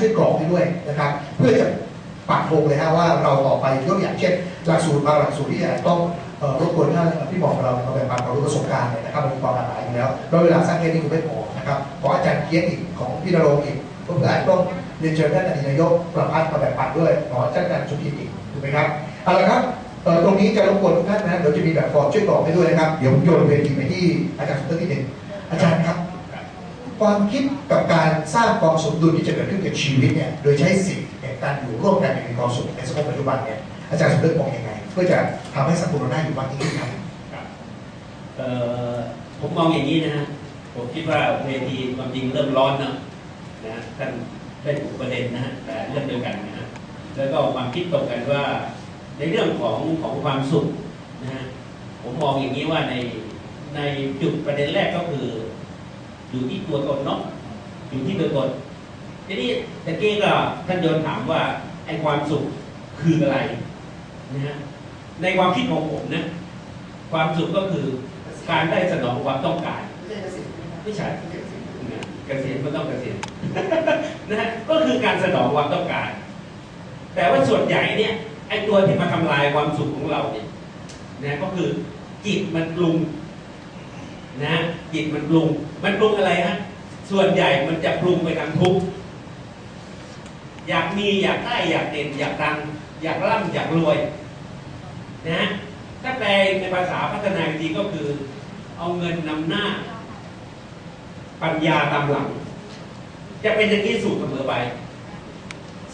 ช่วยกรอกให้ด้วยนะครับ เพื่อจะปักธงเลยฮะว่าเราต่อไปยกอย่างเช่นหลักสูตรบางหลักสูตรที่อาจจะต้องรบกวนท่านพี่หมอของเรามาแบ่งปันความรู้ประสบการณ์เนี่ยนะครับมันมีความหลากหลายอยู่แล้วแล้วเวลาสร้างแค่นี้คงไม่พอนะครับขออาจารย์เกียรติอีกของพี่นรงค์อีกเพื่ออาจต้องเรียนเชิญท่านอดีตนายกประพัฒน์มาแบ่งปันด้วยขออาจารย์อาจารย์ชุติอีกถูกไหมครับเอาละครับตรงนี้จะรบกวนทุกท่านนะเดี๋ยวจะมีแบบฟอร์มช่วยกรอกให้ด้วยนะครับเดี๋ยวผมโยนเวทีไปที่อาจารย์สุนทรทีหนึ่งอาจารย์ครับ ความคิดกับการสร้างความสมดุลที่จะเกิดขึ้นกับชีวิตเนี่ยโดยใช้สิ่งแห่งการอยู่ร่วมกันอย่างมีความสุขในสังคมปัจจุบันเนี่ยอาจารย์สมเด็จมองยังไงเพื่อจะทำให้สังคมเราน่าอยู่มากยิ่งขึ้นครับครับผมมองอย่างนี้นะฮะผมคิดว่าเวทีความจริงเริ่มร้อนนะนะฮะท่านได้ถูกประเด็นนะฮะแต่เรื่องเดียวกันนะฮะแล้วก็ความคิดตรงกันว่าในเรื่องของของความสุขนะฮะผมมองอย่างนี้ว่าในในจุดประเด็นแรกก็คือ อยู่ที่ตัวตนเนาะอยู่ที่ตัวตนทีนี้ตะเกี้ก็ท่านโยนถามว่าไอ้ความสุขคืออะไรนะฮะในความคิดของผมนะความสุขก็คือการได้สนองความต้องการไม่ใช่นะเกษียณก็ต้องเกษียณนะฮะก็คือการสนองความต้องการ แต่ว่าส่วนใหญ่เนี่ยไอ้ตัวที่มาทำลายความสุขของเราเนี่ยนะก็คือจิตมันปรุง นะจิตมันปรุง มันปรุงอะไรฮะส่วนใหญ่มันจะปรุงไปทางทุกข์อยากมีอยากได้อยากเด่นอยากดังอยากร่ำอยากรวยนะถ้าแปลในภาษาพัฒนาจริงก็คือ เอาเงินนำหน้า ปัญญาตามหลัง จะเป็นอย่างนี้สูตรเสมอไป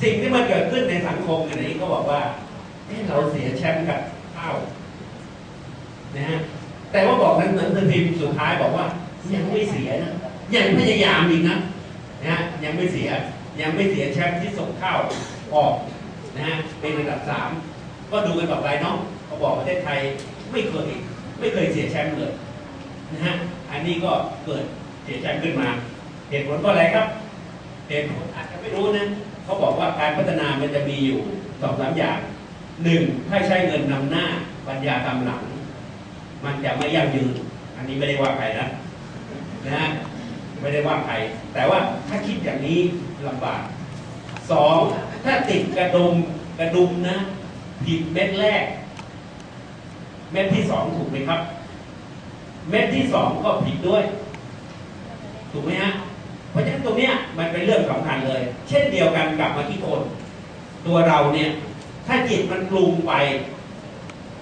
สิ่งที่มันเกิดขึ้นในสังคมอันนี้ก็บอกว่าเอ๊ะเราเสียแชมป์กับข้าวนะฮะ แต่ว่าบอกนั้นเหมือนพิมพ์สุดท้ายบอกว่า ยังไม่เสียนะยังพยายามอีกนะนะฮะยังไม่เสียยังไม่เสียแชมป์ที่ส่งเข้าออกนะฮะเป็นระดับสามก็ดูกันต่อไปเนาะเขาบอกประเทศไทยไม่เคยไม่เคยเสียแชมป์เลยนะฮะอันนี้ก็เกิดเสียแชมป์ขึ้นมา เหตุผลเพราะอะไรครับเหตุผลอาจจะไม่รู้นะเขาบอกว่าการพัฒนามันจะมีอยู่สองสามอย่างหนึ่งถ้าใช้เงินนำหน้าปัญญาตามหลัง มันจะไม่ยั่งยืน อันนี้ไม่ได้ว่าใครนะนะฮะไม่ได้ว่าใครแต่ว่าถ้าคิดอย่างนี้ลำบากสองถ้าติดกระดุมกระดุมนะ ผิดเม็ดแรก เม็ดที่สองถูกไหมครับ เม็ดที่สองก็ผิดด้วย ถูกไหมฮะเพราะฉะนั้นตรงเนี้ยมันเป็นเรื่องสำคัญเลย เช่นเดียวกันกลับมาที่คน ตัวเราเนี่ย ถ้าจิตมันปรุงไป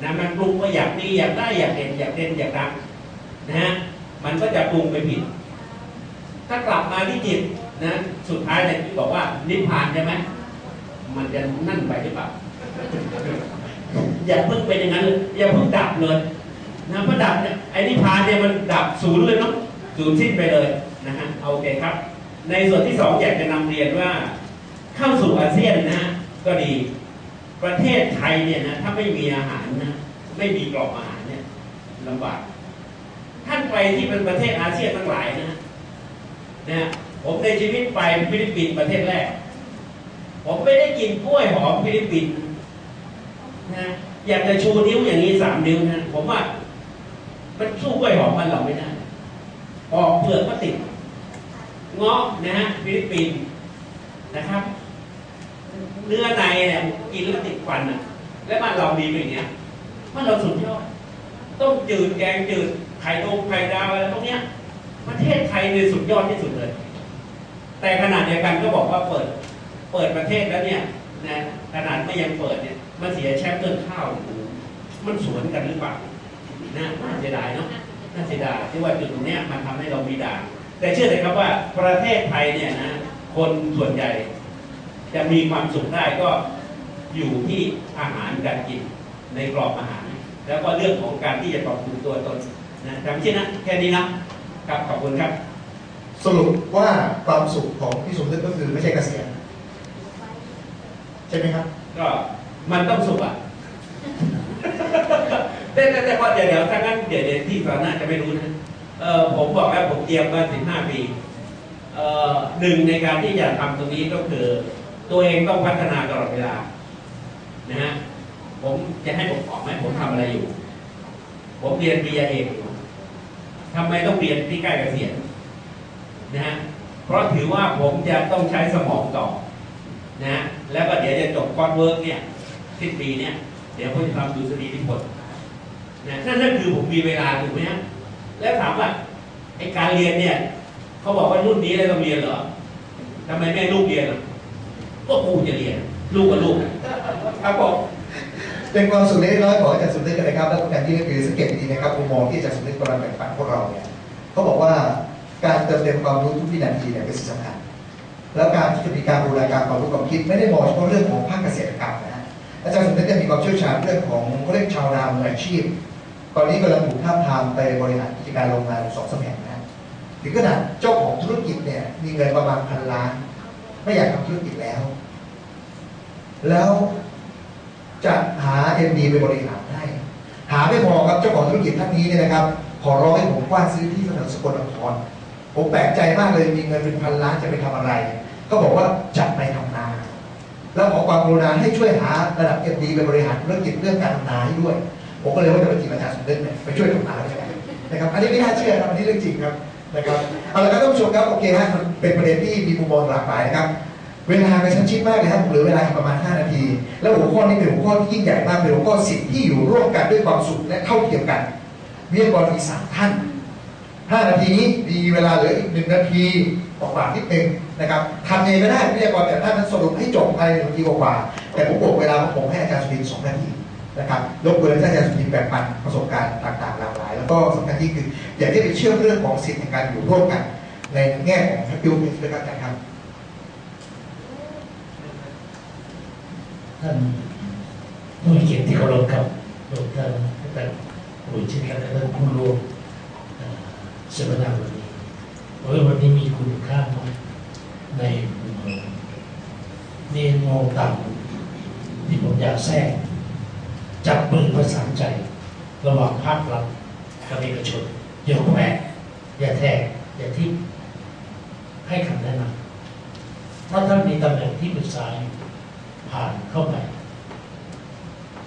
นะมันปรุงว่าอยากดีอยากได้อยากเด่นอยากเด่นอยากดังนะฮะมันก็จะปรุงไปผิด ถ้ากลับมาที่จิตนะสุดท้ายเนี่ยที่บอกว่านิพพานใช่ไหมมันจะนั่นไปหรือเปล่าอย่าเพิ่งเป็นอย่างนั้นเลยอย่าเพิ่งดับเลยนะเพราะดับเนี่ยไอ้นิพพานเนี่ยมันดับศูนย์เลยเนาะศูนย์สิ้นไปเลยนะฮะเอาโอเคครับ ในส่วนที่สองอยากจะนำเรียนว่า เข้าสู่อาเซียนนะก็ดี ประเทศไทยเนี่ยนะถ้าไม่มีอาหารนะไม่มีกรอบอาหารเนี่ยลำบาก ท่านไปที่เป็นประเทศอาเซียนทั้งหลายนะนะผมในชีวิตไปฟิลิปปินส์ประเทศแรก ผมไม่ได้กินกล้วยหอมฟิลิปปินส์นะอยากจะชูนิ้วอย่างนี้สามนิ้วนะผมว่า มันสู้กล้วยหอมมันเราไม่ได้ปอกเปลือกก็ติดเงาะนะฮะฟิลิปปินส์นะครับ เนื้อในเนี่ยกินแล้วติดฟันอะ และบ้านเราดีเป็นอย่างเงี้ยบ้านเราสุดยอดต้มจืดแกงจืดไข่ดงไข่ดาวอะไรพวกเนี้ย ประเทศไทยเนี่ยสุดยอดที่สุดเลย แต่ขนาดเดียวกันก็บอกว่าเปิด เปิดประเทศแล้วเนี่ยนะขนาดไม่ยังเปิดเนี่ยมันเสียแชมป์เรื่องข้าว มันสวนกันหรือเปล่านะน่าเสียดายเนาะน่าเสียดายที่ว่าจุดตรงเนี้ยมันทำให้เรามีด่างแต่เชื่อเลยครับว่าประเทศไทยเนี่ยนะคนส่วนใหญ่ จะมีความสุขได้ก็อยู่ที่อาหารการกินในกรอบอาหาร แล้วก็เรื่องของการที่จะปรับปรุงตัวตนนะจำชื่อนะแค่นี้นะครับขอบคุณครับ สรุปว่าความสุขของพี่สมเด็จก็คือไม่ใช่เกษียณใช่ไหมครับ ก็มันต้องสุกอะแต่แต่แต่ว่าเดี๋ยวเดี๋ยวถ้างั้นเดี๋ยวเดี๋ยวที่สาระจะไม่รู้นะเออผมบอกแล้วผมเตรียมมาสิบห้าปีเอ่อหนึ่งในการที่จะทำตรงนี้ก็คือ ตัวเองต้องพัฒนาตลอดเวลา นะฮะ ผมจะให้ผมบอกไหมผมทำอะไรอยู่ ผมเรียนปริญญาเอกอยู่ทำไมต้องเรียนที่ใกล้เกษียณนะฮะ เพราะถือว่าผมจะต้องใช้สมองต่อ นะ แล้วก็เดี๋ยวจะจบคอร์สเวิร์กเนี่ยสิ้นปีเนี่ย เดี๋ยวผมจะทำดูสดีที่ผลนะนั่นนั่นคือผมมีเวลาถูกไหมฮะ แล้วถามว่าไอการเรียนเนี่ย เขาบอกว่ารุ่นนี้เลยต้องเรียนเหรอทำไมแม่ลูกเรียนอะ ก็กูจะเรียน ลูกกับลูกครับผมเป็นความสุขเล็กน้อยของอาจารย์สุนิทกันนะครับ และการที่ก็คือสังเกตดีนะครับมุมมองที่อาจารย์สุนิทกำลังแบ่งปันพวกเราเนี่ยเขาบอกว่าการเติมเต็มความรู้ทุกวินาทีเนี่ยเป็นสิ่งสำคัญแล้วการที่จะมีการบูรณาการความรู้ความคิดไม่ได้มองเฉพาะเรื่องของภาคเกษตรกรรมนะฮะอาจารย์สุนิทเนี่ยมีความเชี่ยวชาญเรื่องของเขาเรียกชาวนามืออาชีพตอนนี้กำลังถูกท้าทามไปบริหารกิจการโรงงานสองสมัยนะฮะถึงขนาดเจ้าของธุรกิจเนี่ยมีเงินประมาณพันล้าน ไม่อยากทำธุรกิจแล้ว แล้วจะหาเอ็มดีไปบริหารให้หาไม่พอครับเจ้าของธุรกิจท่านนี้เนี่ยนะครับ ขอร้องให้ผมกว้านซื้อที่ถนนสกลนครผมแปลกใจมากเลยมีเงินเป็นพันล้านจะไปทำอะไร ก็บอกว่าจะไปทำนา แล้วขอความกรุณาให้ช่วยหาระดับเอ็มดีไปบริหารธุรกิจเรื่องการทำนาให้ด้วย ผมก็เลยว่าจะไปจีบอาจารย์สมเด็จเนี่ยไปช่วยทำนาด้วยนนะครับ อันนี้ไม่น่าเชื่อครับอันนี้เรื่องจริงครับ นะครับเอาละครับท่านผู้ชมครับโอเคฮะมันเป็นประเด็นที่มีมุมมองหลากหลายนะครับเวลากระชั้นชิดมากเลยครับเหลือเวลาอีกประมาณ 5 นาที แล้วหัวข้อนี้เป็นหัวข้อที่ยิ่งใหญ่มากเป็นหัวข้อสิทธิที่อยู่ร่วมกันด้วยความสุขและเท่าเทียมกันวิทยากรมีสามท่าน 5 นาทีนี้มีเวลาเหลืออีกหนึ่งนาทีกว่าๆนิดนึงนะครับทำเองก็ได้วิทยากรแต่ท่านนั้นสรุปให้จบภายในหนึ่งนาทีกว่าแต่ผมบอกเวลาของผมให้อาจารย์สุรินทร์สองนาที นะครับรบกวนให้อาจารย์สุรินแบ่งปันประสบการณ์ต่างๆหลากหลาย แล้วก็สำคัญที่คืออยากให้ไปเชื่อมเรื่องของสิทธิในการอยู่ร่วมกัน ในแง่ของ Happy Workplace ด้วยกันนะครับท่านผู้มีเกียรติที่เคารพครับรวมทั้งท่านผู้เชี่ยวชาญและท่านผู้ร่วมเสวนาวันนี้เพราะวันนี้มีคุณค่ามากในมุมมองเรียนมองต่ำที่ผมอยากแทรก จับมือประสานใจ ระหว่างภาครัฐกับเอกชนอย่าแหวกอย่าแทกอย่าทิ่มให้คำแนะนำถ้าท่านมีตำแหน่งที่ปรึกษายผ่านเข้าไป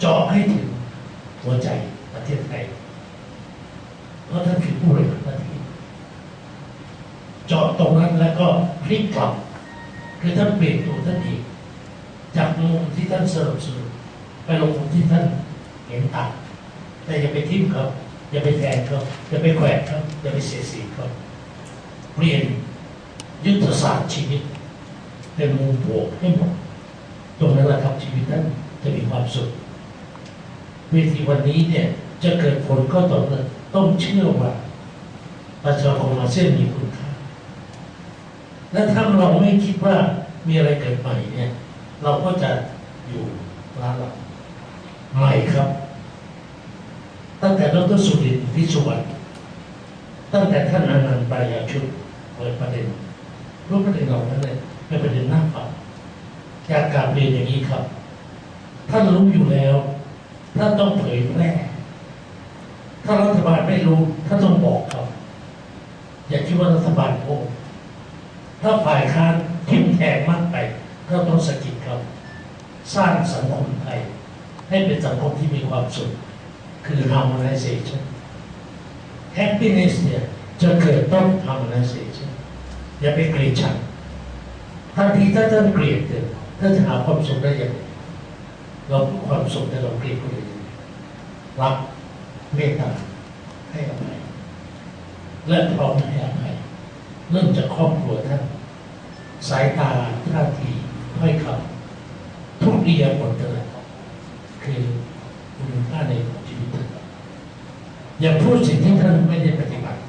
จาะให้ถึงหัวใจประเทศไทยเพราะท่านคือผู้บริหารประเทศเจาะตรงนั้นแล้วก็พลิกกลับคือท่านเปลี่ยนตัวท่านเองจากมุมที่ท่านสนับสนุนไปลงมุมที่ท่าน เห็นต่างแต่อย่าไปทิ่มเขาอย่าไปแทนเขาอย่าไปแขวะเขาอย่าไปเสียสีเขาเปลี่ยนยุทธศาสตร์ชีวิตเป็นมุมบวกให้หมดตรงนั้นแหละครับชีวิตนั้นจะมีความสุขเวทีวันนี้เนี่ย จะเกิดผลก็ต่อเมื่อต้องเชื่อว่าประชาคมอาเซียนมีคุณค่าและถ้าเราไม่คิดว่ามีอะไรเกิดใหม่เนี่ย เราก็จะอยู่ล้าหลั งใหม่ครับ ตั้งแต่ดรสุรินทร์พิสุวรรณตั้งแต่ท่านอนันต์ปรายาชุดเปิดประเด็นรูปประเด็นเหล่านั้นเลยเป็นประเด็นหน้าฟังอยากกลับเรียนอย่างนี้ครับ ท่านรู้อยู่แล้วท่านต้องเผยแพร่ถ้ารัฐบาลไม่รู้ท่านต้องบอกครับ อย่าคิดว่ารัฐบาลโง่ถ้าฝ่ายค้านทิ่มแทงมากไปท่านต้องสะกิดครับ สร้างสังคมไทย ให้เป็นสังคมที่มีความสุข คือ harmonization happiness เนี่ยจะเกิดต้อง harmonization อย่าไปเกลียดชังทันทีถ้าท่านเกลียดเนี่ยท่านจะหาความสุขได้อย่างไรเราความสุขแต่เราเกลียดคนอื่นรักเมตตาให้อภัยและพร้อมให้อภัยเริ่มจากครอบครัวท่านสายตาท่าทีถ้อยคำทุกเรียบทเลยคือคุณค่าในชีวิตท่าน อย่าพูดสิ่งที่ท่านไม่ได้ปฏิบัติ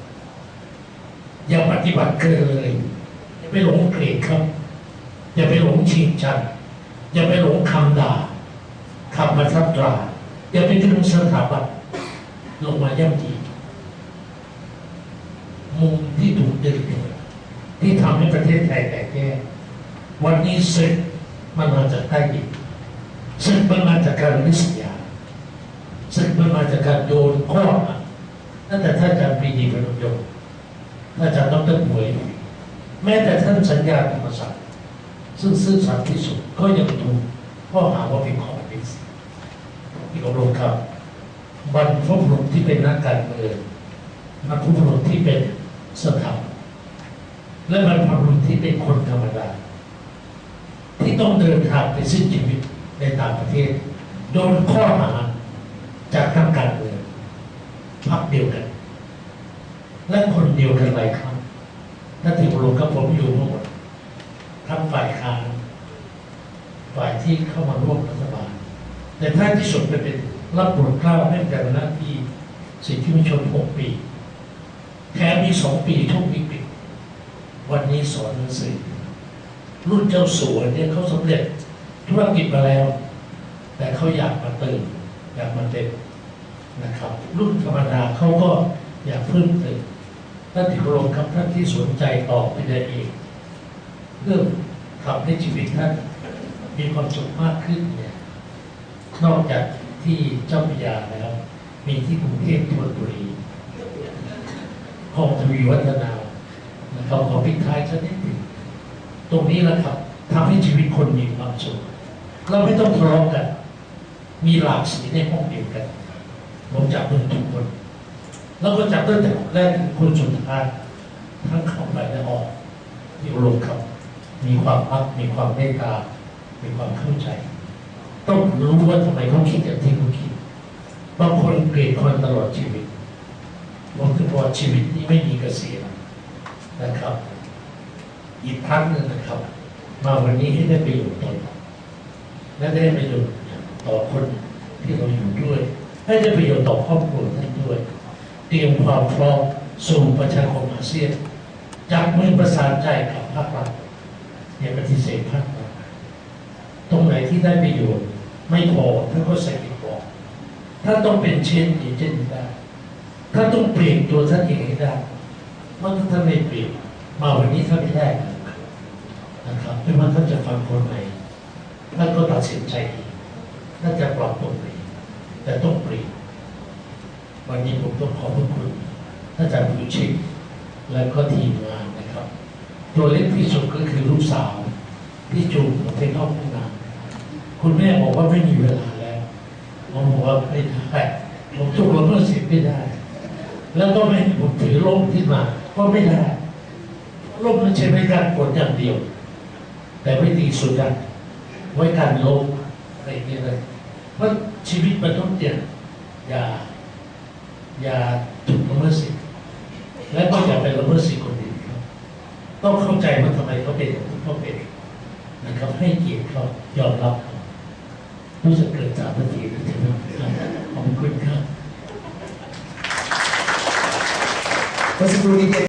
อย่าปฏิบัติเกินเลย อย่าไปหลงเกลียดครับ อย่าไปหลงชิงชัน อย่าไปหลงคำด่าคำประทับตรา อย่าไปดึงสถาบันลงมาย่ำยีมุมที่ถูกดึงเนี่ที่ทำให้ประเทศไทยแตกแยกวันนี้ศึกมันมาจากใต้ดินศึกมันมาจากการริษยาศึกมันมาจากการโยนข้อ ตั้งแต่ท่านอาจารย์ปรีดีพนมยงค์ท่านอาจารย์ดรป่วย แม้แต่ท่านสัญญาธรรมศาสตร์ซึ่งซื่อสัตย์ที่สุดก็ยังถูกข้อหาว่าเป็นคอมมิวนิสต์ที่อบรมครับบรรพบุรุษที่เป็นนักการเมืองบรรพบุรุษที่เป็นสถาบันและบรรพบุรุษที่เป็นคนธรรมดา ที่ต้องเดินทางไปสิ้นชีวิตในต่างประเทศ โดนข้อหาจากทางการเมือง พักเดียวกัน และคนเดียวกันหลายครั้งถ้าถึงลงกับผมอยู่มาหมดทั้งฝ่ายค้านฝ่ายที่เข้ามาร่วมรัฐบาล แต่ท้ายที่สุดไปเป็นรับโปรดเกล้าให้แต่หน้าที่สิทธิมนุษยชนหกปีแถมมีสองปีช่วงวิกฤตวันนี้สอนหนังสือ รุ่นเจ้าสัวเนี่ยเขาสำเร็จธุรกิจมาแล้ว แต่เขาอยากมาเติมอยากมาเต็ม นะครับ รุ่นธรรมดาเขาก็อยากเพิ่มเติมท่านที่เคารพครับท่านที่สนใจต่อไปได้เองเพื่อทำให้ชีวิตท่านมีความสุขมากขึ้นเนี่ยนอกจากที่เจ้าพยาแล้ว มีที่กรุงเทพธนบุรีห้องทวีวัฒนานะครับขอปิดท้ายสักนิดหนึ่งตรงนี้แหละครับทำให้ชีวิตคนมีความสุขเราไม่ต้องทะเลาะกัน มีหลากสีในห้องเดียวกัน ผมจับมือทุกคน แล้วก็จับตั้งแต่แรกถึงคนสุดท้ายทั้งเข้าไปและออกอยู่ลงครับ มีความรักมีความเมตตา มีความเข้าใจ ต้องรู้ว่าทำไมเขาคิดอย่างที่เขาคิด บางคนเกลียดคนตลอดชีวิตบางคนบอกชีวิตนี้ไม่มีเกษียณนะครับ อีกครั้งหนึ่งนะครับ มาวันนี้ให้ได้ประโยชน์ตนและได้ประโยชน์ต่อคนที่เราอยู่ด้วย ให้ได้ประโยชน์ต่อครอบครัวท่านด้วย เตรียมความพร้อมสู่ประชาคมอาเซียนจับมือประสานใจกับภาครัฐอย่าปฏิเสธภาครัฐตรงไหนที่ได้ประโยชน์ไม่พอท่านก็ใส่อีกบอกถ้าต้องเป็นเช่นนี้เช่นนี้ได้ถ้าต้องเปลี่ยนตัวท่านเองให้ได้เพราะถ้าท่านไม่เปลี่ยนมาวันนี้ท่านไม่ได้นะครับไม่ว่าท่านจะฟังคนไหนท่านก็ตัดสินใจท่านจะปรับตรงไหน แต่ต้องเปลี่ยนวันนี้ผมต้องขอบพระคุณท่านอาจารย์ผู้ชิตและก็ทีมงานนะครับ ตัวเล็กที่สุดก็คือลูกสาว ที่จูงผมไปเข้าห้องน้ำคุณแม่บอกว่าไม่มีเวลาแล้วผมบอกว่าไม่ได้ผมถูกละเมิดสิทธิ์ไม่ได้ แล้วก็ไม่ให้ผมถือร่มขึ้นมาก็ไม่ได้ร่มมันใช้ไว้การกดอย่างเดียว แต่ไม่ดีสุดอะไว้การลมอะไรอย่างเงี้ยเลย เพราะชีวิตมันต้องเปลี่ยอย่าอย่าถูกละเมิดสิทธิ์และก็อย่าไปละเมิดสิทธิ์คนอื่นครับต้องเข้าใจว่าทำไมเขาเป็นเขาเป็นนะครับให้เกียรติเขายอมรับเขารู้สึกเกิดจากปฏิทินนะครับขอบคุณครับเมื่อสักครู่นี้